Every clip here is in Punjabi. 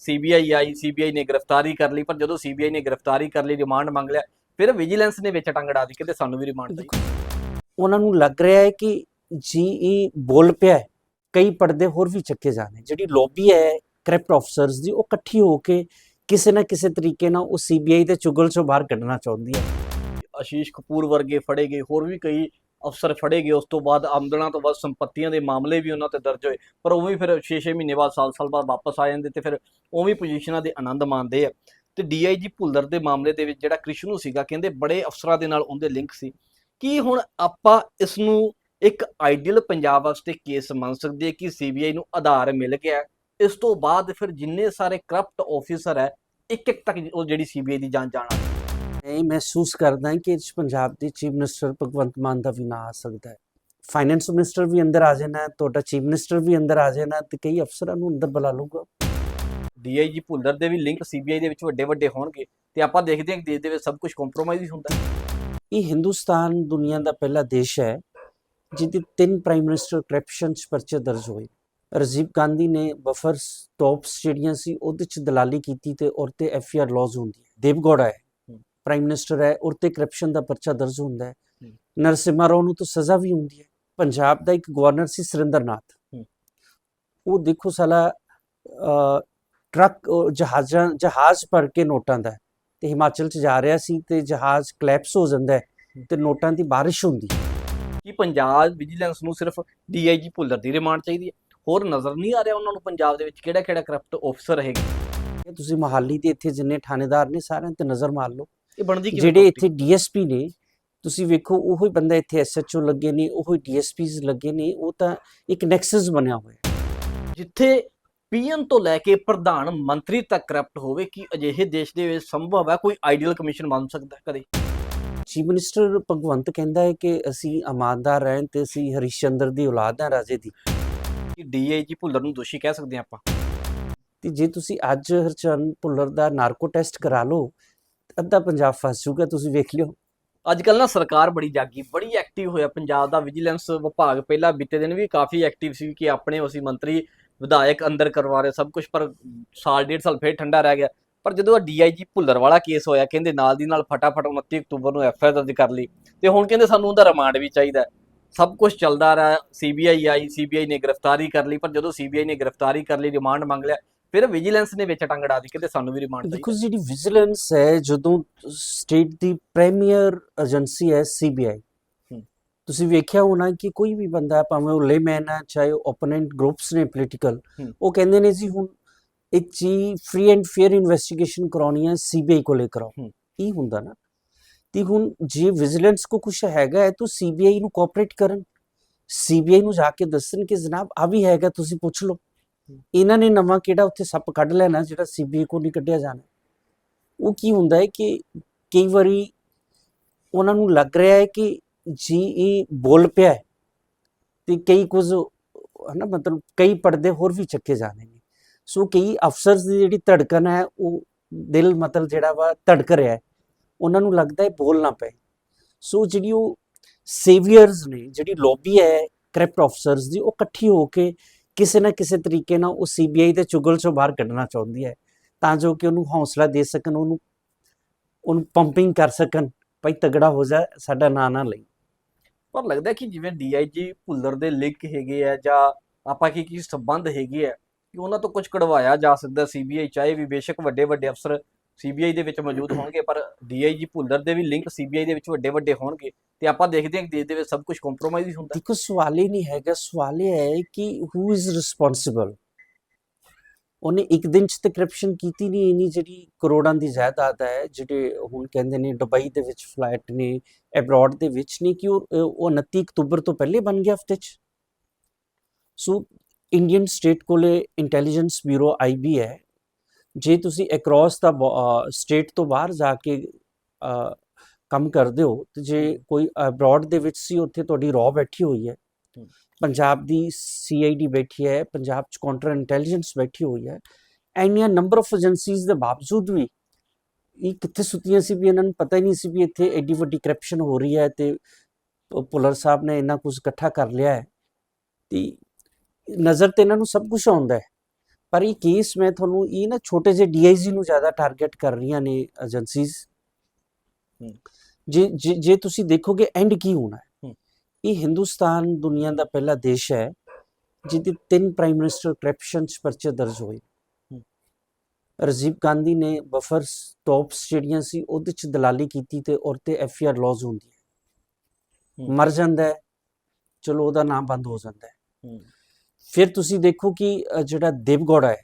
ਸੀਬੀਆਈ ਆਈ ਸੀਬੀਆਈ ਨੇ ਗ੍ਰਿਫਤਾਰੀ ਕਰ ਲਈ ਪਰ ਜਦੋਂ ਸੀਬੀਆਈ ਨੇ ਗ੍ਰਿਫਤਾਰੀ ਕਰ ਲਈ ਰਿਮਾਂਡ ਮੰਗ ਲਿਆ ਫਿਰ ਵਿਜੀਲੈਂਸ ਨੇ ਵਿੱਚ ਟੰਗੜਾ ਦੀ ਕਿਤੇ ਸਾਨੂੰ ਵੀ ਰਿਮਾਂਡ ਚਾਹੀਦਾ। ਉਹਨਾਂ ਨੂੰ ਲੱਗ ਰਿਹਾ ਹੈ ਕਿ ਜੀ ਇਹ ਬੋਲ ਪਿਆ ਹੈ ਕਈ ਪਰਦੇ ਹੋਰ ਵੀ ਚੱਕੇ ਜਾਣੇ ਜਿਹੜੀ ਲੌਬੀ ਹੈ ਕਰਪਟ ਆਫਸਰਸ ਦੀ ਉਹ ਇਕੱਠੀ ਹੋ ਕੇ ਕਿਸੇ ਨਾ ਕਿਸੇ ਤਰੀਕੇ ਨਾਲ ਉਹ ਸੀਬੀਆਈ ਦੇ ਚੁਗਲ ਚੋਂ ਬਾਹਰ ਕੱਢਣਾ ਚਾਹੁੰਦੀ ਹੈ। ਆਸ਼ੀਸ਼ ਕਪੂਰ ਵਰਗੇ ਫੜੇ ਗਏ ਹੋਰ ਵੀ ਕਈ ਅਫਸਰ ਫੜੇ ਗਏ, ਉਸ ਤੋਂ ਬਾਅਦ ਆਮਦਨਾਂ ਤੋਂ ਬਾਅਦ ਸੰਪਤੀਆਂ ਦੇ ਮਾਮਲੇ ਵੀ ਉਹਨਾਂ ਤੇ ਦਰਜ ਹੋਏ। ਪਰ ਉਹ ਵੀ ਫਿਰ 6-6 ਮਹੀਨੇ ਬਾਅਦ ਸਾਲ-ਸਾਲ ਬਾਅਦ ਵਾਪਸ ਆ ਜਾਂਦੇ ਤੇ ਫਿਰ ਉਹ ਵੀ ਪੋਜੀਸ਼ਨਾਂ ਦੇ ਆਨੰਦ ਮਾਣਦੇ ਆ। ਤੇ ਡੀਆਈਜੀ ਭੁੱਲਰ ਦੇ ਮਾਮਲੇ ਦੇ ਵਿੱਚ ਜਿਹੜਾ ਕ੍ਰਿਸ਼ਨੂ ਸੀਗਾ, ਕਹਿੰਦੇ ਬੜੇ ਅਫਸਰਾਂ ਦੇ ਨਾਲ ਉਹਦੇ ਲਿੰਕ ਸੀ। ਕੀ ਹੁਣ ਆਪਾਂ ਇਸ ਨੂੰ ਇੱਕ ਆਈਡੀਅਲ ਪੰਜਾਬ ਵਾਸਤੇ ਕੇਸ ਮੰਨ ਸਕਦੇ ਹਾਂ ਕਿ ਸੀਬੀਆਈ ਨੂੰ ਆਧਾਰ ਮਿਲ ਗਿਆ ਇਸ ਤੋਂ ਬਾਅਦ ਫਿਰ ਜਿੰਨੇ ਸਾਰੇ ਕਰਪਟ ਆਫੀਸਰ ਹੈ ਇੱਕ ਇੱਕ ਤੱਕ ਉਹ ਜਿਹੜੀ ਸੀਬੀਆਈ ਦੀ ਜਾਂਚ ਜਾਣਾ ਮੈਂ ਮਹਿਸੂਸ ਕਰਦਾ ਕਿ ਪੰਜਾਬ ਦੇ ਚੀਫ ਮਿਨਿਸਟਰ ਭਗਵੰਤ ਮਾਨ ਦਾ ਵੀ ਨਾਂ ਆ ਸਕਦਾ ਹੈ ਫਾਈਨੈਂਸ ਮਿਨਿਸਟਰ ਵੀ ਅੰਦਰ ਆ ਜਾਣਾ ਤੁਹਾਡਾ ਚੀਫ ਮਿਨਿਸਟਰ ਵੀ ਅੰਦਰ ਆ ਜਾਣਾ ਤੇ ਕਈ ਅਫਸਰਾਂ ਨੂੰ ਅੰਦਰ ਬੁਲਾ ਲੂਗਾ ਡੀਆਈਜੀ ਭੁੱਲਰ ਦੇ ਵੀ ਲਿੰਕ ਸੀਬੀਆਈ ਦੇ ਵਿੱਚ ਵੱਡੇ ਵੱਡੇ ਹੋਣਗੇ ਤੇ ਆਪਾਂ ਦੇਖਦੇ ਹਾਂ ਕਿ ਦੇਸ਼ ਦੇ ਵਿੱਚ ਸਭ ਕੁਝ ਕੰਪਰੋਮਾਈਜ਼ ਹੀ ਹੁੰਦਾ। ਇਹ ਹਿੰਦੁਸਤਾਨ ਦੁਨੀਆ ਦਾ ਪਹਿਲਾ ਦੇਸ਼ ਹੈ ਜਿਹਦੇ ਤਿੰਨ ਪ੍ਰਾਈਮ ਮਿਨਿਸਟਰ ਕਰਪਸ਼ਨ 'ਚ ਪਰਚੇ ਦਰਜ ਹੋਏ ਰਾਜੀਵ ਗਾਂਧੀ ਨੇ ਬਫਰ ਸਟਾਪਸ ਜਿਹੜੀਆਂ ਸੀ ਉਹਦੇ 'ਚ ਦਲਾਲੀ ਕੀਤੀ ਤੇ ਔਰ ਤੇ ਐਫਆਰ ਲਾਜ਼ ਹੁੰਦੀ ਹੈ ਦੇਵਗੌੜਾ ਹੈ। ਪ੍ਰਾਈਮ ਮਿਨਿਸਟਰ ਹੈ ਔਰ ਤੇ ਕਰਪਸ਼ਨ ਦਾ ਪਰਚਾ ਦਰਜ ਹੁੰਦਾ ਹੈ। ਹਮ। ਨਰਸਿਮਹਾ ਰਾਓ ਨੂੰ ਤਾਂ ਸਜ਼ਾ ਵੀ ਹੁੰਦੀ ਹੈ। ਪੰਜਾਬ ਦਾ ਇੱਕ ਗਵਰਨਰ ਸੀ ਸੁਰਿੰਦਰਨਾਥ। ਉਹ ਦੇਖੋ ਸਾਲਾ ਟਰੱਕ ਜਹਾਜ਼ਾਂ ਜਹਾਜ਼ ਭਰ ਕੇ ਨੋਟਾਂ ਦਾ ਤੇ ਹਿਮਾਚਲ 'ਚ ਜਾ ਰਿਹਾ ਸੀ ਤੇ ਜਹਾਜ਼ ਕਲੈਪਸ ਹੋ ਜਾਂਦਾ ਹੈ ਤੇ ਨੋਟਾਂ ਦੀ ਬਾਰਿਸ਼ ਹੁੰਦੀ ਹੈ। ਕਿ ਪੰਜਾਬ ਵਿਜੀਲੈਂਸ ਨੂੰ ਸਿਰਫ ਡੀਆਈਜੀ ਭੁੱਲਰ ਦੀ ਰਿਮਾਂਡ ਚਾਹੀਦੀ ਹੈ? ਹੋਰ ਨਜ਼ਰ ਨਹੀਂ ਆ ਰਿਹਾ ਉਹਨਾਂ ਨੂੰ ਪੰਜਾਬ ਦੇ ਵਿੱਚ ਕਿਹੜਾ ਕਿਹੜਾ ਕਰਪਟ ਆਫਸਰ ਹੈਗੇ ਤੁਸੀਂ ਮੋਹਾਲੀ ਦੇ ਇੱਥੇ ਜਿੰਨੇ ਥਾਣੇਦਾਰ ਨੇ ਸਾਰਿਆਂ ਤੇ ਨਜ਼ਰ ਮਾਰ ਲਓ। ਇਹ ਬਣਦੀ ਕਿਵੇਂ ਜਿਹੜੇ? ਇੱਥੇ ਡੀਐਸਪੀ ਨੇ ਤੁਸੀਂ ਵੇਖੋ ਉਹੀ ਬੰਦਾ ਇੱਥੇ ਐਸਐਚਓ ਲੱਗੇ ਨੇ ਉਹੀ ਡੀਐਸਪੀਜ਼ ਲੱਗੇ ਨੇ ਉਹ ਤਾਂ ਇੱਕ ਨੈਕਸਸ ਬਣਿਆ ਹੋਇਆ ਜਿੱਥੇ ਪੀਐਮ ਤੋਂ ਲੈ ਕੇ ਪ੍ਰਧਾਨ ਮੰਤਰੀ ਤੱਕ ਕਰਪਟ ਹੋਵੇ ਕਿ ਅਜਿਹੇ ਦੇਸ਼ ਦੇ ਵਿੱਚ ਸੰਭਵ ਹੈ ਕੋਈ ਆਈਡੀਅਲ ਕਮਿਸ਼ਨ ਬਣ ਸਕਦਾ ਕਦੇ? ਚੀਫ ਮਿਨਿਸਟਰ ਭਗਵੰਤ ਕਹਿੰਦਾ ਹੈ ਕਿ ਅਸੀਂ ਇਮਾਨਦਾਰ ਰਹਿਣ ਤੇ ਅਸੀਂ ਹਰੀਸ਼ਚੰਦਰ ਦੀ ਔਲਾਦ ਹਾਂ ਰਾਜੇ ਦੀ। ਕਿ ਡੀਆਈਜੀ ਭੁੱਲਰ ਨੂੰ ਦੋਸ਼ੀ ਕਹਿ ਸਕਦੇ ਆਪਾਂ? ਤੇ ਜੇ ਤੁਸੀਂ ਅੱਜ ਹਰਚਰਨ ਭੁੱਲਰ ਦਾ ਨਾਰਕੋ ਟੈਸਟ ਕਰਾ ਲਓ ਅੱਧਾ ਪੰਜਾਬ ਫਸ ਜਾਊਗਾ ਤੁਸੀਂ ਵੇਖ ਲਿਓ। ਅੱਜ ਕੱਲ ਨਾ ਸਰਕਾਰ ਬੜੀ ਜਾਗੀ, ਬੜੀ ਐਕਟਿਵ ਹੋਇਆ ਪੰਜਾਬ ਦਾ ਵਿਜੀਲੈਂਸ ਵਿਭਾਗ ਪਹਿਲਾਂ ਬੀਤੇ ਦਿਨ ਵੀ ਕਾਫੀ ਐਕਟਿਵ ਸੀ ਕਿ ਆਪਣੇ ਅਸੀਂ ਮੰਤਰੀ, ਵਿਧਾਇਕ ਅੰਦਰ ਕਰਵਾ ਰਹੇ ਸਭ ਕੁਝ ਪਰ ਸਾਲ, ਡੇਢ ਸਾਲ ਫੇਰ ਠੰਡਾ ਰਹਿ ਗਿਆ। ਪਰ ਜਦੋਂ ਆ ਡੀਆਈਜੀ ਭੁੱਲਰ ਵਾਲਾ ਕੇਸ ਹੋਇਆ, ਕਹਿੰਦੇ ਨਾਲ ਦੀ ਨਾਲ ਫਟਾਫਟ 29 ਅਕਤੂਬਰ ਨੂੰ ਐਫਆਈਆਰ ਦਰਜ ਕਰ ਲਈ। ਤੇ ਹੁਣ ਕਹਿੰਦੇ ਸਾਨੂੰ ਉਹਦਾ ਰਿਮਾਂਡ ਵੀ ਚਾਹੀਦਾ। ਸਭ ਕੁਝ ਚੱਲਦਾ ਰਿਹਾ ਸੀਬੀਆਈ ਆਈ ਸੀਬੀਆਈ ਨੇ ਗ੍ਰਿਫਤਾਰੀ ਕਰ ਲਈ, ਪਰ ਜਦੋਂ ਸੀਬੀਆਈ ਨੇ ਗ੍ਰਿਫਤਾਰੀ ਕਰ ਲਈ ਰਿਮਾਂਡ ਮੰਗ ਲਿਆ ਫਿਰ ਵਿਜੀਲੈਂਸ ਨੇ ਵਿੱਚ ਟੰਗੜਾ ਦੀ ਕਹਿੰਦੇ ਸਾਨੂੰ ਵੀ ਰਿਮਾਂਡ ਦੇਖੋ ਜਿਹੜੀ ਵਿਜੀਲੈਂਸ ਹੈ ਜਦੋਂ ਸਟੇਟ ਦੀ ਪ੍ਰੀਮੀਅਰ ਏਜੰਸੀ ਹੈ ਸੀਬੀਆਈ। ਤੁਸੀਂ ਵੇਖਿਆ ਹੋਣਾ ਕਿ ਕੋਈ ਵੀ ਬੰਦਾ ਭਾਵੇਂ ਉਹ ਲੇਮੈਨ ਹੈ ਚਾਹੇ ਉਹ ਓਪੋਨੈਂਟ ਗਰੁੱਪਸ ਨੇ ਪੋਲੀਟੀਕਲ। ਉਹ ਕਹਿੰਦੇ ਨੇ ਜੀ ਹੁਣ ਇੱਕ ਜੀ ਫ੍ਰੀ ਐਂਡ ਫੇਅਰ ਇਨਵੈਸਟੀਗੇਸ਼ਨ ਕਰਾਉਣੀ ਹੈ ਸੀਬੀਆਈ ਕੋਲੇ ਕਰਾਓ। ਇਹ ਹੁੰਦਾ ਨਾ ਤੇ ਹੁਣ ਜੇ ਵਿਜੀਲੈਂਸ ਕੋ ਕੁਝ ਹੈਗਾ ਹੈ ਤਾਂ ਸੀਬੀਆਈ ਨੂੰ ਕੋਆਪਰੇਟ ਕਰਨ ਸੀਬੀਆਈ ਨੂੰ ਜਾ ਕੇ ਦੱਸਣ ਕਿ ਜਨਾਬ ਆ ਵੀ ਹੈਗਾ ਤੁਸੀਂ ਪੁੱਛ ਲਓ ਇਹਨਾਂ ਨੇ ਨਵਾਂ ਕਿਹੜਾ ਉੱਥੇ ਸੱਪ ਕੱਢ ਲੈਣਾ ਜਿਹੜਾ ਸੀਬੀਆਈ ਕੋ ਨਹੀਂ ਕੱਢਿਆ ਜਾਣਾ। ਉਹ ਕੀ ਹੁੰਦਾ ਹੈ ਕਿ ਕਈ ਵਾਰੀ ਉਹਨਾਂ ਨੂੰ ਲੱਗ ਰਿਹਾ ਹੈ ਕਿ ਜੀ ਇਹ ਬੋਲ ਪਿਆ ਹੈ ਤੇ ਕਈ ਕੁਝ ਹਨਾ ਮਤਲਬ ਕਈ ਪਰਦੇ ਹੋਰ ਵੀ ਚੱਕੇ ਜਾਣੇ ਨੇ। ਸੋ ਕਈ ਅਫਸਰਸ ਦੀ ਜਿਹੜੀ ਧੜਕਣ ਹੈ ਉਹ ਦਿਲ ਮਤਲਬ ਜਿਹੜਾ ਵਾ ਧੜਕ ਰਿਹਾ ਹੈ। ਉਹਨਾਂ ਨੂੰ ਲੱਗਦਾ ਹੈ ਬੋਲ ਨਾ ਪਏ। ਸੋ ਜਿਹੜੀ ਉਹ ਸੇਵੀਅਰਸ ਨੇ, ਜਿਹੜੀ ਲੌਬੀ ਹੈ ਕਰਪਟ ਅਫਸਰਸ ਦੀ, ਉਹ ਇਕੱਠੀ ਹੋ ਕੇ ਕਿਸੇ ਨਾ ਕਿਸੇ ਤਰੀਕੇ ਨਾਲ ਉਹ ਸੀਬੀਆਈ ਦੇ ਚੁਗਲ ਚੋਂ ਬਾਹਰ ਕੱਢਣਾ ਚਾਹੁੰਦੀ ਹੈ, ਤਾਂ ਜੋ ਕਿ ਉਹਨੂੰ ਹੌਸਲਾ ਦੇ ਸਕਣ, ਉਹਨੂੰ ਉਹਨੂੰ ਪੰਪਿੰਗ ਕਰ ਸਕਣ, ਭਾਈ ਤਗੜਾ ਹੋ ਜਾ ਸਾਡਾ ਨਾਂ ਨਾ ਲਈ। ਪਰ ਲੱਗਦਾ ਕਿ ਜਿਵੇਂ ਡੀਆਈਜੀ ਭੁੱਲਰ ਦੇ ਲਿੰਕ ਹੈਗੇ ਆ ਜਾਂ ਆਪਾਂ ਕੀ ਕੀ ਸੰਬੰਧ ਹੈਗੇ ਆ, ਕਿ ਉਹਨਾਂ ਤੋਂ ਕੁਝ ਕਢਵਾਇਆ ਜਾ ਸਕਦਾ ਸੀਬੀਆਈ ਚਾਹੇ ਵੀ ਬੇਸ਼ੱਕ ਵੱਡੇ ਵੱਡੇ ਅਫਸਰ ਸੀਬੀਆਈ ਦੇ ਵਿੱਚ ਮੌਜੂਦ ਹੋਣਗੇ, ਪਰ ਡੀਆਈਜੀ ਭੁੱਲਰ ਦੇ ਵੀ ਲਿੰਕ ਸੀਬੀਆਈ ਦੇ ਵਿੱਚ ਵੱਡੇ ਵੱਡੇ ਹੋਣਗੇ ਤੇ ਆਪਾਂ ਦੇਖਦੇ ਹਾਂ ਕਿ ਦੇਸ਼ ਦੇ ਵਿੱਚ ਸਭ ਕੁਝ ਕੰਪਰੋਮਾਈਜ਼ ਹੀ ਹੁੰਦਾ। ਦੇਖੋ, ਸਵਾਲ ਹੀ ਨਹੀਂ ਹੈਗਾ, ਸਵਾਲ ਇਹ ਹੈ ਕਿ ਹੂ ਇਜ਼ ਰਿਸਪੌਂਸਿਬਲ ਉਹਨੇ ਇੱਕ ਦਿਨ ਚ ਤੇ ਕਰਪਸ਼ਨ ਕੀਤੀ ਨਹੀਂ, ਇੰਨੀ ਜਿਹੜੀ ਕਰੋੜਾਂ ਦੀ ਜਾਇਦਾਦ ਹੈ, ਜਿਹੜੇ ਹੁਣ ਕਹਿੰਦੇ ਨੇ ਦੁਬਈ ਦੇ ਵਿੱਚ ਫਲਾਈਟ ਨੇ ਅਬਰਾਡ ਦੇ ਵਿੱਚ ਨੇ, ਕਿ ਉਹ 29 ਅਕਤੂਬਰ ਤੋਂ ਪਹਿਲੇ ਬਣ ਗਿਆ ਹਫ਼ਤੇ ਚ। ਸੋ ਇੰਡੀਅਨ ਸਟੇਟ ਕੋਲੇ ਇੰਟੈਲੀਜੈਂਸ ਬਿਊਰੋ ਆਈਬੀ ਹੈ ਜੇ ਤੁਸੀਂ ਅਕ੍ਰੋਸ ਦਾ ਸਟੇਟ ਤੋਂ ਬਾਹਰ ਜਾ ਕੇ ਕੰਮ ਕਰਦੇ ਹੋ ਤੇ ਜੇ ਕੋਈ ਅਬਰਾਡ ਦੇ ਵਿੱਚ ਸੀ ਉੱਥੇ ਤੁਹਾਡੀ ਰॉ ਬੈਠੀ ਹੋਈ ਹੈ। ਪੰਜਾਬ ਦੀ ਸੀਆਈਡੀ ਬੈਠੀ ਹੈ ਪੰਜਾਬ ਚ ਕਾਊਂਟਰ ਇੰਟੈਲੀਜੈਂਸ ਬੈਠੀ ਹੋਈ ਹੈ ਐਨੀਆਂ ਨੰਬਰ ਆਫ ਏਜੰਸੀਜ਼ ਦੇ ਬਾਵਜੂਦ ਵੀ ਇਹ ਕਿੱਥੇ ਸੁੱਤੀਆਂ ਸੀ ਵੀ ਇਹਨਾਂ ਨੂੰ ਪਤਾ ਹੀ ਨਹੀਂ ਸੀ ਵੀ ਇੱਥੇ ਐਡੀ ਵੱਡੀ ਕਰਪਸ਼ਨ ਹੋ ਰਹੀ ਹੈ ਤੇ ਭੁੱਲਰ ਸਾਹਿਬ ਨੇ ਇੰਨਾ ਕੁਝ ਇਕੱਠਾ ਕਰ ਲਿਆ ਹੈ। ਤੇ ਨਜ਼ਰ ਤੇ ਇਹਨਾਂ ਨੂੰ ਸਭ ਕੁਝ ਆਉਂਦਾ ਹੈ। ਪਰ ਇਹ ਕੇਸ ਮੈਂ ਤੁਹਾਨੂੰ ਇਹ ਨਾ ਛੋਟੇ ਜਿਹੇ ਡੀਆਈਜੀ ਨੂੰ ਜ਼ਿਆਦਾ ਟਾਰਗੇਟ ਕਰ ਰਹੀਆਂ ਨੇ ਏਜੰਸੀਜ਼। ਜੇ ਜੇ ਤੁਸੀਂ ਦੇਖੋਗੇ ਐਂਡ ਕੀ ਹੋਣਾ ਹੈ। ਇਹ ਹਿੰਦੁਸਤਾਨ ਦੁਨੀਆ ਦਾ ਪਹਿਲਾ ਦੇਸ਼ ਹੈ ਜਿਹਦੇ ਤਿੰਨ ਪ੍ਰਾਈਮ ਮਿਨਿਸਟਰ ਕਰਪਸ਼ਨ ਚ ਪਰਚੇ ਦਰਜ ਹੋਏ। ਰਾਜੀਵ ਗਾਂਧੀ ਨੇ ਬਫਰ ਸਟਾਪਸ ਜਿਹੜੀਆਂ ਸੀ ਉਹਦੇ ਚ ਦਲਾਲੀ ਕੀਤੀ ਤੇ ਔਰ ਤੇ ਐਫਆਰ ਲੌਜ਼ ਹੁੰਦੀ ਹੈ। ਮਰ ਜਾਂਦਾ ਹੈ ਚਲੋ ਉਹਦਾ ਨਾਮ ਬੰਦ ਹੋ ਜਾਂਦਾ ਹੂੰ ਫਿਰ ਤੁਸੀਂ ਦੇਖੋ ਕਿ ਜਿਹੜਾ ਦੇਵਗੌੜਾ ਹੈ।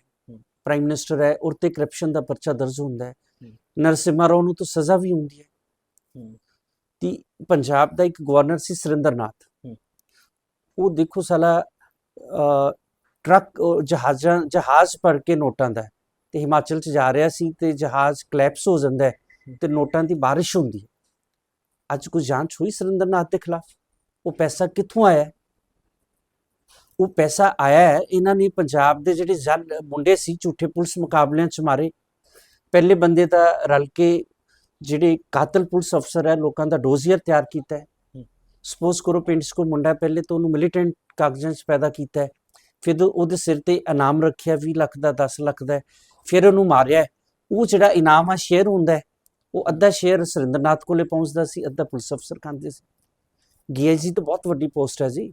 ਪ੍ਰਾਈਮ ਮਿਨਿਸਟਰ ਹੈ ਉਹ ਤੇ ਕਰਪਸ਼ਨ ਦਾ ਪਰਚਾ ਦਰਜ ਹੁੰਦਾ ਹੈ। ਨਰਸਿਮਹਾ ਰਾਓ ਨੂੰ ਤਾਂ ਸਜ਼ਾ ਵੀ ਹੁੰਦੀ ਹੈ ਤੇ ਪੰਜਾਬ ਦਾ ਇੱਕ ਗਵਰਨਰ ਸੀ ਸੁਰਿੰਦਰਨਾਥ। ਉਹ ਦੇਖੋ ਸਾਲਾ ਟਰੱਕ ਜਹਾਜ਼ਾਂ ਜਹਾਜ਼ ਭਰ ਕੇ ਨੋਟਾਂ ਦਾ ਤੇ ਹਿਮਾਚਲ ਚ ਜਾ ਰਿਹਾ ਸੀ ਤੇ ਜਹਾਜ਼ ਕਲੈਪਸ ਹੋ ਜਾਂਦਾ ਹੈ ਤੇ ਨੋਟਾਂ ਦੀ ਬਾਰਿਸ਼ ਹੁੰਦੀ ਹੈ ਅੱਜ ਕੋਈ ਜਾਂਚ ਹੋਈ ਸੁਰਿੰਦਰਨਾਥ ਦੇ ਖਿਲਾਫ ਉਹ ਪੈਸਾ ਕਿੱਥੋਂ ਆਇਆ? ਉਹ ਪੈਸਾ ਆਇਆ ਹੈ ਇਹਨਾਂ ਨੇ ਪੰਜਾਬ ਦੇ ਜਿਹੜੇ ਜਨ ਮੁੰਡੇ ਸੀ ਝੂਠੇ ਪੁਲਿਸ ਮੁਕਾਬਲਿਆਂ ਚ ਮਾਰੇ। ਪਹਿਲੇ ਬੰਦੇ ਦਾ ਰਲ ਕੇ ਜਿਹੜੇ ਕਾਤਲ ਪੁਲਿਸ ਅਫਸਰ ਹੈ ਲੋਕਾਂ ਦਾ ਡੋਜ਼ੀਅਰ ਤਿਆਰ ਕੀਤਾ ਹੈ। ਸਪੋਜ਼ ਕਰੋ ਪਿੰਡ 'ਚ ਕੋਈ ਮੁੰਡਾ ਪਹਿਲੇ ਤਾਂ ਉਹਨੂੰ ਮਿਲੀਟੈਂਟ ਕਾਗਜ਼ਾਂ 'ਚ ਪੈਦਾ ਕੀਤਾ ਹੈ। ਫਿਰ ਉਹਦੇ ਸਿਰ ਤੇ ਇਨਾਮ ਰੱਖਿਆ 20 ਲੱਖ ਦਾ 10 ਲੱਖ ਦਾ ਫਿਰ ਉਹਨੂੰ ਮਾਰਿਆ। ਉਹ ਜਿਹੜਾ ਇਨਾਮ ਆ ਸ਼ੇਅਰ ਹੁੰਦਾ ਉਹ ਅੱਧਾ ਸ਼ੇਅਰ ਸੁਰਿੰਦਰਨਾਥ ਕੋਲੇ ਪਹੁੰਚਦਾ ਸੀ ਅੱਧਾ ਪੁਲਿਸ ਅਫਸਰ ਖਾਂਦੇ ਸੀ। ਡੀਆਈਜੀ ਤਾਂ ਬਹੁਤ ਵੱਡੀ ਪੋਸਟ ਹੈ ਜੀ।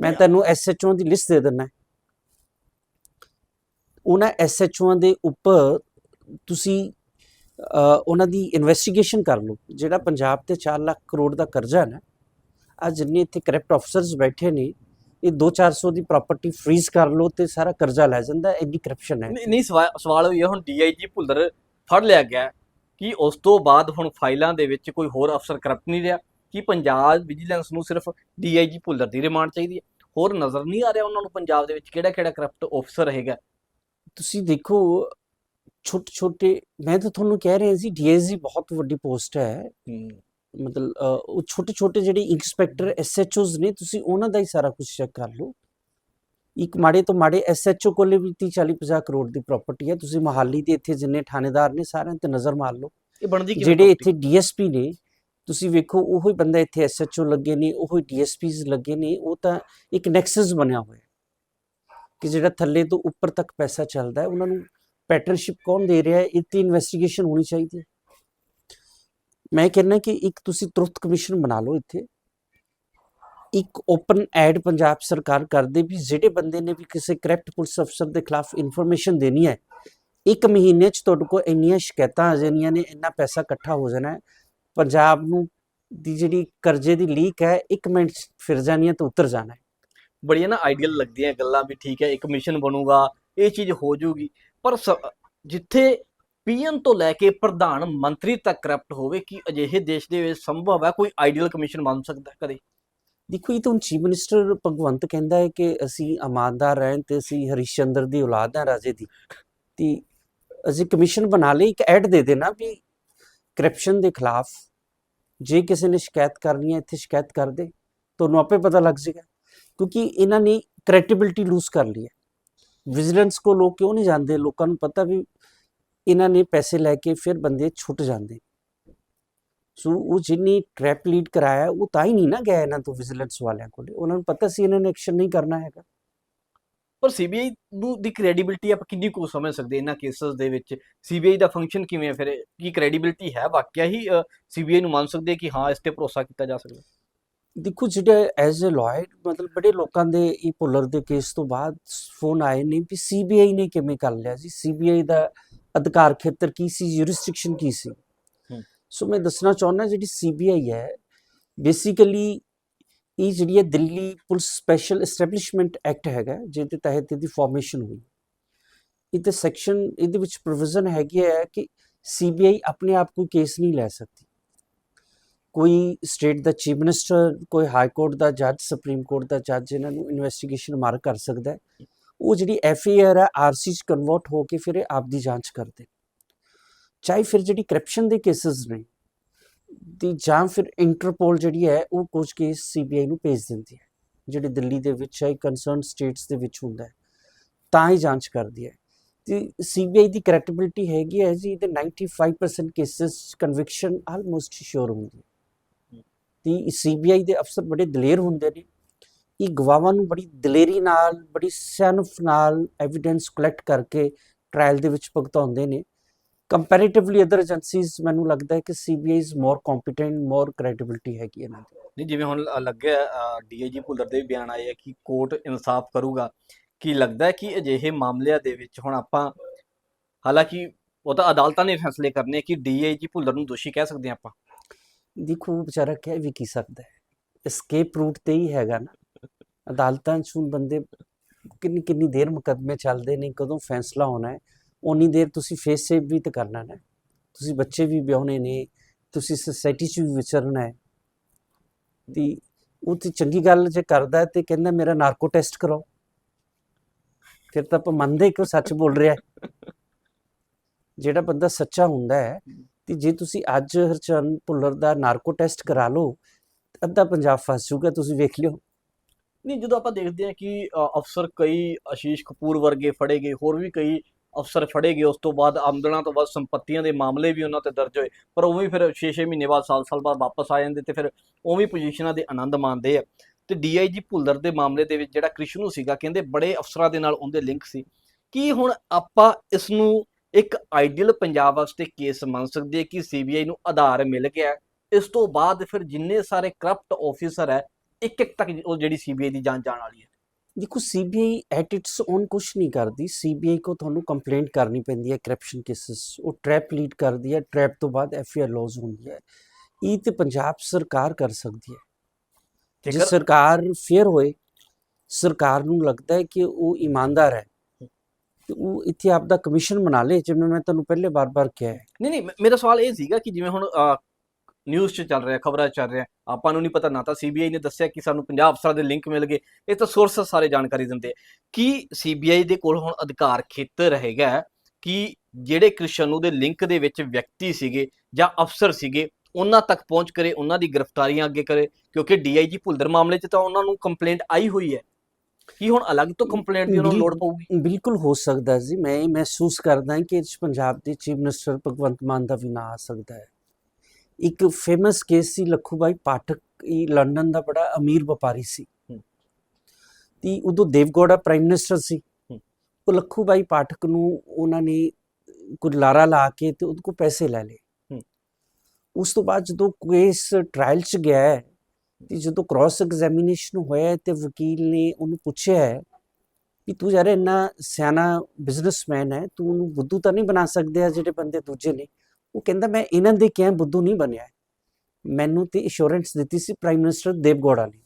ਮੈਂ ਤੁਹਾਨੂੰ ਐਸਐਚਓ ਦੀ ਲਿਸਟ ਦੇ ਦਿੰਦਾ। ਉਹਨਾਂ ਐਸਐਚਓਆਂ ਦੇ ਉੱਪਰ ਤੁਸੀਂ ਉਹਨਾਂ ਦੀ ਇਨਵੈਸਟੀਗੇਸ਼ਨ ਕਰ ਲਓ। ਜਿਹੜਾ ਪੰਜਾਬ ਤੇ 4 ਲੱਖ ਕਰੋੜ ਦਾ ਕਰਜ਼ਾ ਹੈ ਨਾ ਆ ਜਿੰਨੇ ਇੱਥੇ ਕਰਪਟ ਅਫਸਰਸ ਬੈਠੇ ਨੇ ਇਹ 2-400 ਦੀ ਪ੍ਰਾਪਰਟੀ ਫ੍ਰੀਜ਼ ਕਰ ਲਓ ਤੇ ਸਾਰਾ ਕਰਜ਼ਾ ਲੈ ਜਾਂਦਾ ਇੰਨੀ ਕਰਪਸ਼ਨ ਹੈ। ਨਹੀਂ ਨਹੀਂ ਸਵਾ- ਸਵਾਲ ਹੋਈ ਹੈ ਹੁਣ ਡੀਆਈਜੀ ਭੁੱਲਰ ਫੜ ਲਿਆ ਗਿਆ। ਕੀ ਉਸ ਤੋਂ ਬਾਅਦ ਹੁਣ ਫਾਈਲਾਂ ਦੇ ਵਿੱਚ ਕੋਈ ਹੋਰ ਅਫਸਰ ਕਰਪਟ ਨਹੀਂ ਰਿਹਾ। ਕੀ ਪੰਜਾਬ ਵਿਜੀਲੈਂਸ ਨੂੰ ਸਿਰਫ ਡੀਆਈਜੀ ਭੁੱਲਰ ਦੀ ਰਿਮਾਂਡ ਚਾਹੀਦੀ ਹੈ। ਹੋਰ ਨਜ਼ਰ ਨਹੀਂ ਆ ਰਿਹਾ ਉਹਨਾਂ ਨੂੰ ਪੰਜਾਬ ਦੇ ਵਿੱਚ ਕਿਹੜਾ ਕਿਹੜਾ ਕਰਪਟ ਅਫਸਰ ਹੈਗਾ। ਤੁਸੀਂ ਦੇਖੋ ਛੋਟੇ ਛੋਟੇ ਮੈਂ ਤਾਂ ਤੁਹਾਨੂੰ ਕਹਿ ਰਿਹਾ ਸੀ ਡੀਐਸਜੀ ਬਹੁਤ ਵੱਡੀ ਪੋਸਟ ਹੈ। ਮਤਲਬ ਉਹ ਛੋਟੇ ਛੋਟੇ ਜਿਹੜੇ ਇੰਸਪੈਕਟਰ ਐਸਐਚਓਜ਼ ਨੇ ਤੁਸੀਂ ਉਹਨਾਂ ਦਾ ਹੀ ਸਾਰਾ ਕੁਝ ਚੈੱਕ ਕਰ ਲਓ। ਇੱਕ ਮਾੜੇ ਤੋਂ ਮਾੜੇ ਐਸਐਚਓ ਕੋਲੇ ਵੀ 30 40 50 ਕਰੋੜ ਦੀ ਪ੍ਰਾਪਰਟੀ ਹੈ। ਤੁਸੀਂ ਮਹਾਲੀ ਦੇ ਇੱਥੇ ਜਿੰਨੇ ਥਾਣੇਦਾਰ ਨੇ ਸਾਰਿਆਂ ਤੇ ਨਜ਼ਰ ਮਾਰ ਲਓ। ਇਹ ਬਣਦੀ ਕਿਵੇਂ ਜਿਹੜੇ? ਇੱਥੇ ਡੀਐਸਪੀ ਨੇ ਤੁਸੀਂ ਵੇਖੋ, ਉਹੀ ਬੰਦਾ ਇੱਥੇ ਐਸਐਚਓ ਲੱਗੇ ਨੇ, ਉਹੀ ਡੀਐਸਪੀਜ਼ ਲੱਗੇ ਨੇ, ਉਹ ਤਾਂ ਇੱਕ ਨੈਕਸਸ ਬਣਿਆ ਹੋਇਆ ਕਿ ਜਿਹੜਾ ਥੱਲੇ ਤੋਂ ਉੱਪਰ ਤੱਕ ਪੈਸਾ ਚੱਲਦਾ ਹੈ, ਉਹਨਾਂ ਨੂੰ ਪੈਟਰਨਸ਼ਿਪ ਕੌਣ ਦੇ ਰਿਹਾ ਹੈ ਇਹ ਤੇ ਇਨਵੈਸਟੀਗੇਸ਼ਨ ਹੋਣੀ ਚਾਹੀਦੀ ਹੈ। ਮੈਂ ਕਹਿੰਦਾ ਕਿ ਇੱਕ ਤੁਸੀਂ ਤੁਰੰਤ ਕਮਿਸ਼ਨ ਬਣਾ ਲਓ ਇੱਥੇ। ਇੱਕ ਓਪਨ ਐਡ ਪੰਜਾਬ ਸਰਕਾਰ ਕਰਦੇ ਵੀ ਜਿਹੜੇ ਬੰਦੇ ਨੇ ਵੀ ਕਿਸੇ ਕਰਪਟ ਪੁਲਿਸ ਅਫਸਰ ਦੇ ਖਿਲਾਫ ਇਨਫੋਰਮੇਸ਼ਨ ਦੇਣੀ ਹੈ, ਇੱਕ ਮਹੀਨੇ ਚ ਤੁਹਾਡੇ ਕੋਲ ਇੰਨੀਆਂ ਸ਼ਿਕਾਇਤਾਂ ਆ ਜਾਣੀਆਂ ਨੇ, ਇੰਨਾ ਪੈਸਾ ਇਕੱਠਾ ਹੋ ਜਾਣਾ ਹੈ ਪੰਜਾਬ ਨੂੰ ਦੀ ਜਿਹੜੀ ਕਰਜ਼ੇ ਦੀ ਲੀਕ ਹੈ ਇੱਕ ਮਿੰਟ ਫਿਰ ਜਾਣੀ ਹੈ ਤੇ ਉਤਰ ਜਾਣਾ ਹੈ। ਬੜੀਆਂ ਨਾ ਆਈਡੀਅਲ ਲੱਗਦੀਆਂ ਗੱਲਾਂ ਵੀ ਠੀਕ ਹੈ ਇੱਕ ਮਿਸ਼ਨ ਬਣੂਗਾ ਇਹ ਚੀਜ਼ ਹੋ ਜਾਊਗੀ ਪਰ ਜਿੱਥੇ ਪੀਐਮ ਤੋਂ ਲੈ ਕੇ ਪ੍ਰਧਾਨ ਮੰਤਰੀ ਤੱਕ ਕਰਪਟ ਹੋਵੇ ਕਿ ਅਜਿਹੇ ਦੇਸ਼ ਦੇ ਵਿੱਚ ਸੰਭਵ ਹੈ ਕੋਈ ਆਈਡੀਅਲ ਕਮਿਸ਼ਨ ਬਣ ਸਕਦਾ ਕਦੇ? ਦੇਖੋ ਇਹ ਤਾਂ ਚੀਫ ਮਿਨਿਸਟਰ ਭਗਵੰਤ ਕਹਿੰਦਾ ਹੈ ਕਿ ਅਸੀਂ ਇਮਾਨਦਾਰ ਰਹਿਣ ਤੇ ਅਸੀਂ ਹਰੀਸ਼ਚੰਦਰ ਦੀ ਔਲਾਦ ਹਾਂ ਰਾਜੇ ਦੀ। ਤੇ ਅਸੀਂ ਕਮਿਸ਼ਨ ਬਣਾ ਲਈ ਇੱਕ ਐਡ ਦੇ ਦੇਣਾ ਵੀ ਕਰਪਸ਼ਨ ਦੇ ਖਿਲਾਫ ਜੇ ਕਿਸੇ ਨੇ ਸ਼ਿਕਾਇਤ ਕਰਨੀ ਹੈ, ਇੱਥੇ ਸ਼ਿਕਾਇਤ ਕਰ ਦੇ, ਤੁਹਾਨੂੰ ਆਪੇ ਪਤਾ ਲੱਗ ਜਾਏਗਾ, ਕਿਉਂਕਿ ਇਹਨਾਂ ਨੇ ਕ੍ਰੈਡੀਬਿਲਟੀ ਲੂਜ਼ ਕਰ ਲਈ ਹੈ। ਵਿਜੀਲੈਂਸ ਕੋ ਲੋਕ ਕਿਉਂ ਨਹੀਂ ਜਾਂਦੇ ਲੋਕਾਂ ਨੂੰ ਪਤਾ ਵੀ ਇਹਨਾਂ ਨੇ ਪੈਸੇ ਲੈ ਕੇ ਫਿਰ ਬੰਦੇ ਛੁੱਟ ਜਾਂਦੇ। ਸੋ ਉਹ ਜਿੰਨੀ ਟ੍ਰੈਪ ਲੀਡ ਕਰਾਇਆ, ਉਹ ਤਾਂ ਹੀ ਨਹੀਂ ਨਾ ਗਿਆ ਇਹਨਾਂ ਤੋਂ ਵਿਜੀਲੈਂਸ ਵਾਲਿਆਂ ਕੋਲ। ਉਹਨਾਂ ਨੂੰ ਪਤਾ ਸੀ ਇਹਨਾਂ ਨੇ ਐਕਸ਼ਨ ਨਹੀਂ ਕਰਨਾ ਹੈਗਾ ਪਰ ਸੀਬੀਆਈ ਨੂੰ ਦੀ ਕ੍ਰੈਡੀਬਿਲਟੀ ਆਪਾਂ ਕਿੰਨੀ ਕੁ ਸਮਝ ਸਕਦੇ ਇਹਨਾਂ ਕੇਸਸ ਦੇ ਵਿੱਚ? ਸੀਬੀਆਈ ਦਾ ਫੰਕਸ਼ਨ ਕਿਵੇਂ ਹੈ ਫਿਰ? ਕੀ ਕ੍ਰੈਡੀਬਿਲਟੀ ਹੈ? ਵਾਕਿਆ ਹੀ ਸੀਬੀਆਈ ਨੂੰ ਮੰਨ ਸਕਦੇ ਕਿ ਹਾਂ ਇਸ ਤੇ ਭਰੋਸਾ ਕੀਤਾ ਜਾ ਸਕਦਾ। ਦੇਖੋ ਜਿਹੜੇ ਐਜ਼ ਅ ਲਾਇਰ ਮਤਲਬ ਬੜੇ ਲੋਕਾਂ ਦੇ ਇਹ ਪੁੱਲਰ ਦੇ ਕੇਸ ਤੋਂ ਬਾਅਦ ਫੋਨ ਆਏ ਨੇ ਵੀ ਸੀਬੀਆਈ ਨੇ ਕਿਵੇਂ ਕਰ ਲਿਆ ਜੀ? ਸੀਬੀਆਈ ਦਾ ਅਧਿਕਾਰ ਖੇਤਰ ਕੀ ਸੀ? ਜੁਰਿਸਡਿਕਸ਼ਨ ਕੀ ਸੀ। ਸੋ ਮੈਂ ਦੱਸਣਾ ਚਾਹੁੰਦਾ ਜਿਹੜੀ ਸੀਬੀਆਈ ਹੈ ਬੇਸਿਕਲੀ ਇਹ ਜਿਹੜੀ ਹੈ Delhi police special establishment act ਹੈਗਾ, ਜਿਹਦੇ ਤਹਿਤ ਇਹਦੀ ਫਾਰਮੇਸ਼ਨ ਹੋਈ। ਇਹ ਤੇ ਸੈਕਸ਼ਨ ਇਹਦੇ ਵਿੱਚ ਪ੍ਰੋਵੀਜ਼ਨ ਹੈਗੀ ਹੈ ਕਿ ਸੀਬੀਆਈ ਆਪਣੇ ਆਪ ਕੋਈ ਕੇਸ ਨਹੀਂ ਲੈ ਸਕਦੀ। ਕੋਈ ਸਟੇਟ ਦਾ ਚੀਫ ਮਿਨਿਸਟਰ ਕੋਈ ਹਾਈ ਕੋਰਟ ਦਾ ਜੱਜ ਸੁਪਰੀਮ ਕੋਰਟ ਦਾ ਜੱਜ ਇਹਨਾਂ ਨੂੰ ਇਨਵੈਸਟੀਗੇਸ਼ਨ ਮਾਰ ਕਰ ਸਕਦਾ ਹੈ। ਉਹ ਜਿਹੜੀ ਐਫ ਆਈ ਆਰ ਹੈ ਆਰਸੀ ਚ ਕਨਵਰਟ ਹੋ ਕੇ ਫਿਰ ਇਹ ਆਪ ਦੀ ਜਾਂਚ ਕਰਦੇ ਚਾਹੇ ਫਿਰ ਜਿਹੜੀ ਕਰਪਸ਼ਨ ਦੇ ਕੇਸਸ ਨੇ ਦੀ ਜਾਂ ਫਿਰ ਇੰਟਰਪੋਲ ਜਿਹੜੀ ਹੈ, ਉਹ ਕੁਝ ਕੇਸ ਸੀਬੀਆਈ ਨੂੰ ਭੇਜ ਦਿੰਦੀ ਹੈ, ਜਿਹੜੇ ਦਿੱਲੀ ਦੇ ਵਿੱਚ ਹੈ ਕੰਸਰਨ ਸਟੇਟਸ ਦੇ ਵਿੱਚ ਹੁੰਦਾ ਹੈ, ਤਾਂ ਹੀ ਜਾਂਚ ਕਰਦੀ ਹੈ। ਤੇ ਸੀਬੀਆਈ ਦੀ ਕ੍ਰੈਡੀਬਿਲਟੀ ਹੈਗੀ ਹੈ ਜੀ ਤੇ 95% ਕੇਸਸ ਕਨਵਿਕਸ਼ਨ ਆਲਮੋਸਟ ਸ਼ੋਰ ਹੁੰਦੀ ਹੈ। ਤੇ ਸੀਬੀਆਈ ਦੇ ਅਫਸਰ ਬੜੇ ਦਲੇਰ ਹੁੰਦੇ ਨੇ, ਇਹ ਗਵਾਹਾਂ ਨੂੰ ਬੜੀ ਦਲੇਰੀ ਨਾਲ, ਬੜੀ ਸਿਆਣਪ ਨਾਲ ਐਵੀਡੈਂਸ ਕਲੈਕਟ ਕਰਕੇ ਟ੍ਰਾਇਲ ਦੇ ਵਿੱਚ ਭੁਗਤਾਉਂਦੇ ਨੇ। ਕੰਪੈਰੀਟਿਵਲੀ ਅਦਰ ਏਜੰਸੀਜ਼ ਮੈਨੂੰ ਲੱਗਦਾ ਹੈ ਕਿ CBI is more competent more credibility ਹੈਗੀ ਇਹਨਾਂ ਦੀ। ਨਹੀਂ ਜਿਵੇਂ ਹੁਣ ਲੱਗਿਆ ਡੀਆਈਜੀ ਭੁੱਲਰ ਦੇ ਵੀ ਬਿਆਨ ਆਏ ਆ ਕਿ ਕੋਰਟ ਇਨਸਾਫ ਕਰੂਗਾ। ਕੀ ਲੱਗਦਾ ਹੈ ਕਿ ਅਜਿਹੇ ਮਾਮਲਿਆਂ ਦੇ ਵਿੱਚ ਹੁਣ ਆਪਾਂ ਹਾਲਾਂਕਿ ਉਹ ਤਾਂ ਅਦਾਲਤਾਂ ਨੇ ਫੈਸਲੇ ਕਰਨੇ ਕਿ ਡੀਆਈਜੀ ਭੁੱਲਰ ਨੂੰ ਦੋਸ਼ੀ ਕਹਿ ਸਕਦੇ ਆਪਾਂ। ਦੇਖੋ ਵਿਚਾਰਾ ਕਹਿ ਵੀ ਕੀ ਸਕਦਾ ਹੈ। Escape ਰੂਟ ਤੇ ਹੀ ਹੈਗਾ ਨਾ। ਅਦਾਲਤਾਂ 'ਚ ਹੁਣ ਬੰਦੇ ਕਿੰਨੀ ਕਿੰਨੀ ਦੇਰ ਮੁਕੱਦਮੇ ਚੱਲਦੇ ਨੇ ਕਦੋਂ ਫੈਸਲਾ ਹੋਣਾ ਹੈ। ਉਨੀ ਦੇਰ ਤੁਸੀਂ ਫੇਸ ਸੇਵ ਵੀ ਤਾਂ ਕਰਨਾ ਨਾ। ਤੁਸੀਂ ਬੱਚੇ ਵੀ ਵਿਆਹੁਣੇ ਨੇ, ਤੁਸੀਂ ਸੋਸਾਇਟੀ 'ਚ ਵੀ ਵਿਚਰਨਾ ਹੈ। ਤੇ ਉਹ ਤੇ ਚੰਗੀ ਗੱਲ ਜੇ ਕਰਦਾ ਤੇ ਕਹਿੰਦਾ ਮੇਰਾ ਨਾਰਕੋ ਟੈਸਟ ਕਰਾਓ। ਫਿਰ ਤਾਂ ਆਪਾਂ ਮੰਨਦੇ ਕਿ ਉਹ ਸੱਚ ਬੋਲ ਰਿਹਾ ਜਿਹੜਾ ਬੰਦਾ ਸੱਚਾ ਹੁੰਦਾ ਹੈ, ਤੇ ਜੇ ਤੁਸੀਂ ਅੱਜ ਹਰਚਰਨ ਭੁੱਲਰ ਦਾ ਨਾਰਕੋ ਟੈਸਟ ਕਰਾ ਲਓ, ਅੱਧਾ ਪੰਜਾਬ ਫਸ ਜੂਗਾ ਤੁਸੀਂ ਵੇਖ ਲਿਓ। ਨਹੀਂ, ਜਦੋਂ ਆਪਾਂ ਦੇਖਦੇ ਹਾਂ ਕਿ ਅਫਸਰ ਕਈ ਆਸ਼ੀਸ਼ ਕਪੂਰ ਵਰਗੇ ਫੜੇ ਗਏ, ਹੋਰ ਵੀ ਕਈ ਅਫਸਰ ਫੜੇ ਗਏ, ਉਸ ਤੋਂ ਬਾਅਦ ਆਮਦਨਾਂ ਤੋਂ ਬਾਅਦ ਸੰਪਤੀਆਂ ਦੇ ਮਾਮਲੇ ਵੀ ਉਹਨਾਂ ਤੇ ਦਰਜ ਹੋਏ। ਪਰ ਉਹ ਵੀ ਫਿਰ 6-6 ਮਹੀਨੇ ਬਾਅਦ ਸਾਲ-ਸਾਲ ਬਾਅਦ ਵਾਪਸ ਆ ਜਾਂਦੇ ਤੇ ਫਿਰ ਉਹ ਵੀ ਪੋਜੀਸ਼ਨਾਂ ਦੇ ਆਨੰਦ ਮਾਣਦੇ ਆ। ਤੇ ਡੀਆਈਜੀ ਭੁੱਲਰ ਦੇ ਮਾਮਲੇ ਦੇ ਵਿੱਚ ਜਿਹੜਾ ਕ੍ਰਿਸ਼ਨੂ ਸੀਗਾ, ਕਹਿੰਦੇ ਬੜੇ ਅਫਸਰਾਂ ਦੇ ਨਾਲ ਉਹਦੇ ਲਿੰਕ ਸੀ। ਕੀ ਹੁਣ ਆਪਾਂ ਇਸ ਨੂੰ ਇੱਕ ਆਈਡੀਅਲ ਪੰਜਾਬ ਵਾਸਤੇ ਕੇਸ ਮੰਨ ਸਕਦੇ ਹਾਂ ਕਿ ਸੀਬੀਆਈ ਨੂੰ ਆਧਾਰ ਮਿਲ ਗਿਆ? ਇਸ ਤੋਂ ਬਾਅਦ ਫਿਰ ਜਿੰਨੇ ਸਾਰੇ ਕਰਪਟ ਆਫੀਸਰ ਹੈ ਇੱਕ ਇੱਕ ਤੱਕ ਉਹ ਜਿਹੜੀ ਸੀਬੀਆਈ ਦੀ ਜਾਂਚ ਜਾਣ ਵਾਲੀ ਹੈ। ਦੇਖੋ ਸੀਬੀਆਈ ਐਟ ਇਟਸ ਓਨ ਕੁਝ ਨਹੀਂ ਕਰਦੀ। ਸੀਬੀਆਈ ਕੋ ਤੁਹਾਨੂੰ ਕੰਪਲੇਂਟ ਕਰਨੀ ਪੈਂਦੀ ਹੈ ਕਰਪਸ਼ਨ ਕੇਸਸ ਉਹ ਟ੍ਰੈਪ ਲੀਡ ਕਰਦੀ ਹੈ। ਟ੍ਰੈਪ ਤੋਂ ਬਾਅਦ ਐਫਆਈਆਰ ਲੌਜ਼ ਹੁੰਦੀ ਹੈ। ਇਹ ਤੇ ਪੰਜਾਬ ਸਰਕਾਰ ਕਰ ਸਕਦੀ ਹੈ। ਜੇ ਸਰਕਾਰ ਫੇਅਰ ਹੋਏ ਸਰਕਾਰ ਨੂੰ ਲੱਗਦਾ ਹੈ ਕਿ ਉਹ ਇਮਾਨਦਾਰ ਹੈ। ਉਹ ਇੱਥੇ ਆਪ ਦਾ ਕਮਿਸ਼ਨ ਬਣਾ ਲੇ ਜਿਵੇਂ ਮੈਂ ਤੁਹਾਨੂੰ ਪਹਿਲੇ ਬਾਰ-ਬਾਰ ਕਿਹਾ ਹੈ। ਨਹੀਂ ਨਹੀਂ ਮੇਰਾ ਸਵਾਲ ਇਹ ਸੀਗਾ ਕਿ ਜਿਵੇਂ ਹੁਣ ਨਿਊਜ਼ 'ਚ ਚੱਲ ਰਿਹਾ ਖਬਰਾਂ 'ਚ ਚੱਲ ਰਿਹਾ। ਆਪਾਂ ਨੂੰ ਨਹੀਂ ਪਤਾ ਨਾ ਤਾਂ ਸੀਬੀਆਈ ਨੇ ਦੱਸਿਆ ਕਿ ਸਾਨੂੰ 50 ਅਫਸਰਾਂ ਦੇ ਲਿੰਕ ਮਿਲ ਗਏ। ਇਹ ਤਾਂ ਸੋਰਸ ਸਾਰੇ ਜਾਣਕਾਰੀ ਦਿੰਦੇ ਕੀ ਸੀਬੀਆਈ ਦੇ ਕੋਲ ਹੁਣ ਅਧਿਕਾਰ ਖੇਤਰ ਹੈਗਾ ਕਿ ਜਿਹੜੇ ਕ੍ਰਿਸ਼ਨੂ ਦੇ ਲਿੰਕ ਦੇ ਵਿੱਚ ਵਿਅਕਤੀ ਸੀਗੇ ਜਾਂ ਅਫਸਰ ਸੀਗੇ ਉਹਨਾਂ ਤੱਕ ਪਹੁੰਚ ਕਰੇ ਉਹਨਾਂ ਦੀ ਗ੍ਰਿਫਤਾਰੀਆਂ ਅੱਗੇ ਕਰੇ? ਕਿਉਂਕਿ ਡੀਆਈਜੀ ਭੁੱਲਰ ਮਾਮਲੇ 'ਚ ਤਾਂ ਉਹਨਾਂ ਨੂੰ ਕੰਪਲੇਂਟ ਆਈ ਹੋਈ ਹੈ। ਕੀ ਹੁਣ ਅਲੱਗ ਤੋਂ ਕੰਪਲੇਂਟ ਦੀ ਉਹਨਾਂ ਨੂੰ ਲੋੜ ਪਊਗੀ? ਬਿਲਕੁਲ ਹੋ ਸਕਦਾ ਜੀ। ਮੈਂ ਇਹ ਮਹਿਸੂਸ ਕਰਦਾ ਕਿ ਪੰਜਾਬ ਦੇ ਚੀਫ ਮਿਨਿਸਟਰ ਭਗਵੰਤ ਮਾਨ ਦਾ ਵੀ ਨਾਂ ਆ ਸਕਦਾ ਹੈ। ਇੱਕ ਫੇਮਸ ਕੇਸ ਸੀ ਲੱਖੂ ਭਾਈ ਪਾਠਕ ਇਹ ਲੰਡਨ ਦਾ ਬੜਾ ਅਮੀਰ ਵਪਾਰੀ ਸੀ। ਤੇ ਉਦੋਂ ਦੇਵਗੌੜਾ ਪ੍ਰਾਈਮ ਮਿਨਿਸਟਰ ਸੀ। ਉਹ ਲੱਖੂ ਭਾਈ ਪਾਠਕ ਨੂੰ ਉਹਨਾਂ ਨੇ ਕੋਈ ਲਾਰਾ ਲਾ ਕੇ ਤੇ ਉਹਦੇ ਕੋਲ ਪੈਸੇ ਲੈ ਲਏ। ਉਸ ਤੋਂ ਬਾਅਦ ਜਦੋਂ ਕੇਸ ਟ੍ਰਾਇਲ 'ਚ ਗਿਆ ਹੈ, ਤੇ ਜਦੋਂ ਕ੍ਰਾਸ ਐਗਜ਼ਾਮੀਨੇਸ਼ਨ ਹੋਇਆ ਤੇ ਵਕੀਲ ਨੇ ਉਹਨੂੰ ਪੁੱਛਿਆ ਹੈ ਕਿ ਤੂੰ ਯਾਰ ਇੰਨਾ ਸਿਆਣਾ ਬਿਜ਼ਨਸਮੈਨ ਹੈ ਤੂੰ ਉਹਨੂੰ ਬੁੱਧੂ ਤਾਂ ਨਹੀਂ ਬਣਾ ਸਕਦੇ ਆ ਜਿਹੜੇ ਬੰਦੇ ਦੂਜੇ ਨੇ ਉਹ ਕਹਿੰਦਾ ਮੈਂ ਇਹਨਾਂ ਦੇ ਕਿਹਾ ਬੁੱਧੂ ਨਹੀਂ ਬਣਿਆ। ਮੈਨੂੰ ਤੇ ਇੰਸ਼ੋਰੈਂਸ ਦਿੱਤੀ ਸੀ ਪ੍ਰਾਈਮ ਮਿਨਿਸਟਰ ਦੇਵਗੌੜਾ ਨੇ।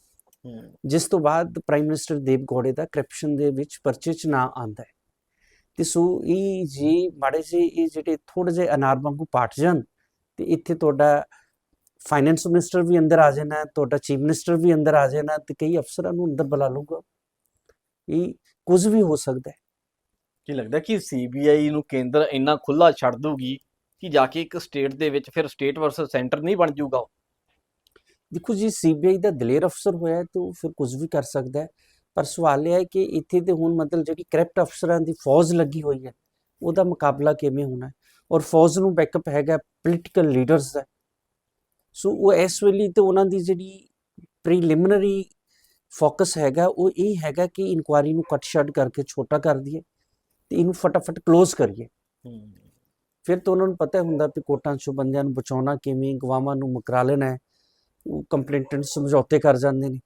ਜਿਸ ਤੋਂ ਬਾਅਦ ਪ੍ਰਾਈਮ ਮਿਨਿਸਟਰ ਦੇਵਗੌੜੇ ਦਾ ਕਰਪਸ਼ਨ ਦੇ ਵਿੱਚ ਪਰਚੇ 'ਚ ਨਾਂ ਆਂਦਾ ਹੈ। ਤੇ ਸੋ ਇਹ ਜੀ ਮਾੜੇ ਜਿਹੇ ਇਹ ਜਿਹੜੇ ਥੋੜੇ ਜਿਹੇ ਅਨਾਰ ਵਾਂਗੂ ਪਾਟ ਜਾਣ ਤੇ ਇੱਥੇ ਤੁਹਾਡਾ ਫਾਈਨੈਂਸ ਮਿਨਿਸਟਰ ਵੀ ਅੰਦਰ ਆ ਜਾਣਾ ਤੁਹਾਡਾ ਚੀਫ ਮਿਨਿਸਟਰ ਵੀ ਅੰਦਰ ਆ ਜਾਣਾ ਤੇ ਕਈ ਅਫਸਰਾਂ ਨੂੰ ਅੰਦਰ ਬੁਲਾ ਲਊਗਾ। ਇਹ ਕੁਝ ਵੀ ਹੋ ਸਕਦਾ ਹੈ। ਕੀ ਲੱਗਦਾ ਕਿ ਸੀਬੀਆਈ ਨੂੰ ਕੇਂਦਰ ਇੰਨਾ ਖੁੱਲਾ ਛੱਡ ਦੂਗੀ ਕਿ ਜਾ ਕੇ ਇੱਕ ਸਟੇਟ ਦੇ ਵਿੱਚ ਫਿਰ ਸਟੇਟ ਵਰਸਸ ਸੈਂਟਰ ਨਹੀਂ ਬਣ ਜਾਊਗਾ ਦੇਖੋ ਜੀ ਸੀਬੀਆਈ ਦਾ ਦਲੇਰ ਅਫਸਰ ਹੋਇਆ ਹੈ ਤਾਂ ਉਹ ਫਿਰ ਕੁਝ ਵੀ ਕਰ ਸਕਦਾ ਹੈ। ਪਰ ਸਵਾਲ ਇਹ ਹੈ ਕਿ ਇੱਥੇ ਤੇ ਹੁਣ ਮਤਲਬ ਜਿਹੜੀ ਕਰਪਟ ਅਫਸਰਾਂ ਦੀ ਫੌਜ ਲੱਗੀ ਹੋਈ ਹੈ ਉਹਦਾ ਮੁਕਾਬਲਾ ਕਿਵੇਂ ਹੋਣਾ ਹੈ? ਔਰ ਫੌਜ ਨੂੰ ਬੈਕਅਪ ਹੈਗਾ ਪੋਲੀਟੀਕਲ ਲੀਡਰਸ ਦਾ। ਸੋ ਉਹ ਇਸ ਵੇਲੇ ਤੇ ਉਹਨਾਂ ਦੀ ਜਿਹੜੀ ਪ੍ਰੀਲਿਮਿਨਰੀ ਫੋਕਸ ਹੈਗਾ ਉਹ ਇਹ ਹੈਗਾ ਕਿ ਇਨਕੁਆਰੀ ਨੂੰ ਕੱਟ ਛੱਡ ਕਰਕੇ ਛੋਟਾ ਕਰ ਦਈਏ ਤੇ ਇਹਨੂੰ ਫਟਾਫਟ ਕਲੋਜ਼ ਕਰੀਏ। ਫਿਰ ਤਾਂ ਉਹਨਾਂ ਨੂੰ ਪਤਾ ਹੁੰਦਾ ਕਿ ਕੋਰਟਾਂ 'ਚੋਂ ਬੰਦਿਆਂ ਨੂੰ ਬਚਾਉਣਾ ਕਿਵੇਂ ਗਵਾਹਾਂ ਨੂੰ ਮੁਕਰਾ ਲੈਣਾ ਹੈ ਉਹ ਕੰਪਲੇਂਟੈਂਟ ਸਮਝੌਤੇ ਕਰ ਜਾਂਦੇ ਨੇ।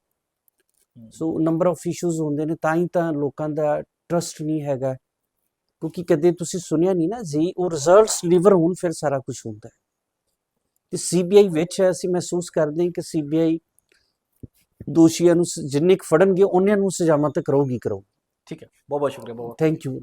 ਸੋ ਨੰਬਰ ਆਫ ਇਸ਼ੂਜ਼ ਹੁੰਦੇ ਨੇ ਤਾਂ ਹੀ ਤਾਂ ਲੋਕਾਂ ਦਾ ਟਰਸਟ ਨਹੀਂ ਹੈਗਾ। ਕਿਉਂਕਿ ਕਦੇ ਤੁਸੀਂ ਸੁਣਿਆ ਨਹੀਂ ਨਾ ਜੀ ਉਹ ਰਿਜ਼ਲਟਸ ਲੀਵਰ ਹੋਣ ਫਿਰ ਸਾਰਾ ਕੁਝ ਹੁੰਦਾ ਹੈ। ਤੇ ਸੀਬੀਆਈ ਵਿੱਚ ਅਸੀਂ ਮਹਿਸੂਸ ਕਰਦੇ ਹਾਂ ਕਿ ਸੀਬੀਆਈ ਦੋਸ਼ੀਆਂ ਨੂੰ ਜਿੰਨੇ ਕੁ ਫੜਨਗੇ ਉਹਨਾਂ ਨੂੰ ਸਜ਼ਾਵਾਂ ਤਾਂ ਕਰੂਗੀ ਕਰੂਗੀ। ਠੀਕ ਹੈ। ਬਹੁਤ ਬਹੁਤ ਸ਼ੁਕਰੀਆ ਬਹੁਤ ਥੈਂਕ ਯੂ